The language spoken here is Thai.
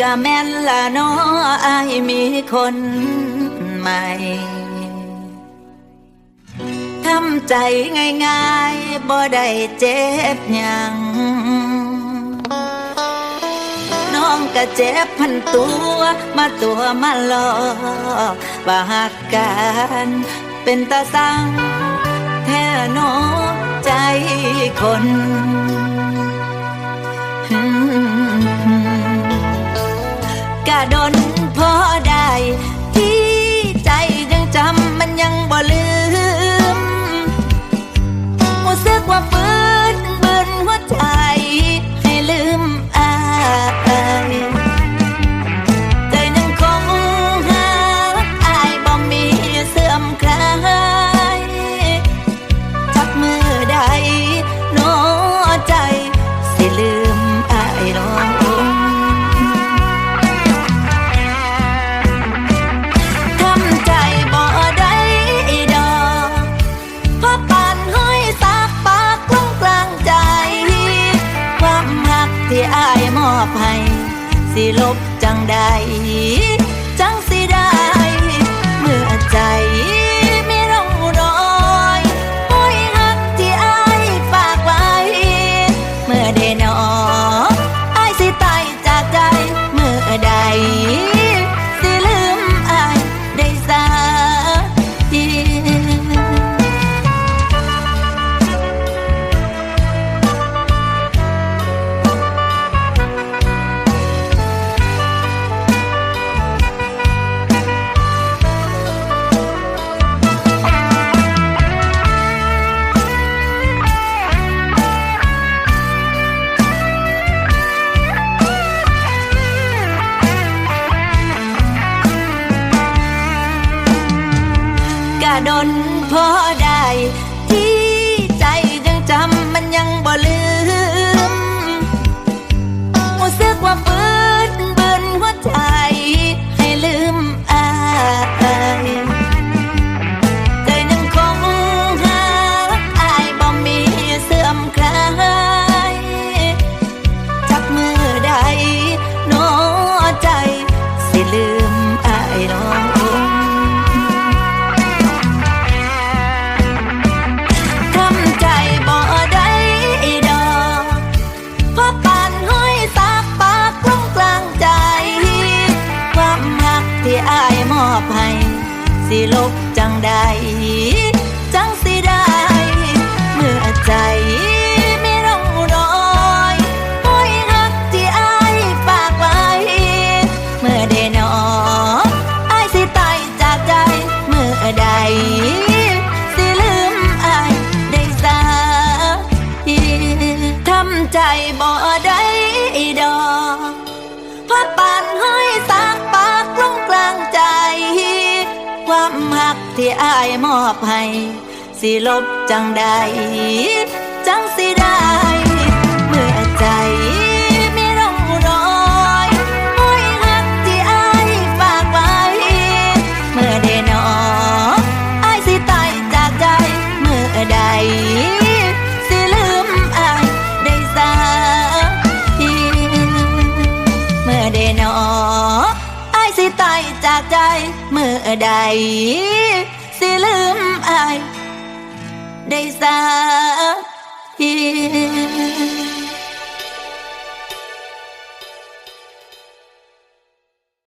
กะแม่นละน้ออายมีคนใหม่ ทำใจง่ายๆบ่ได้เจ็บยัง ก็เจ็บพันตัวมาตัวมาหลอกบาหักกันเป็นตาสังแท้หนใจคนกะดนพอได้ ที่ใจยังจำมันยังบ่ลืม อายมอบให้สิลบจังใด ดนพอได้ ที่ใจยังจำมันยังบ่ลืมรู้สึกว่าปืนบินหัวใจ ให้ลืมอายใจยังคงหาอายบ่มีเสื่อมคลายจักมือใดหนอใจ สิลืมอายลง อบให้ สิลบจังใด จังสิได้ เมื่อใจมีร่องรอยห้อยหักที่อายฝากไว้ เมื่อได้หนออายสิตายจากใจ เมื่อใดสิลืมอายได้สักทีทำใจบ่ ที่อายมอบให้สิลบจังใด จังสิได้เมื่อใจมีร่องรอยห้อยหักที่อายฝากไว้ เมื่อได้หนออายสิตายจากใจเมื่อใดสิลืมอายได้สักทีเมื่อได้หนออายสิตายจากใจเมื่อใด สิลืมอาย ได้สักที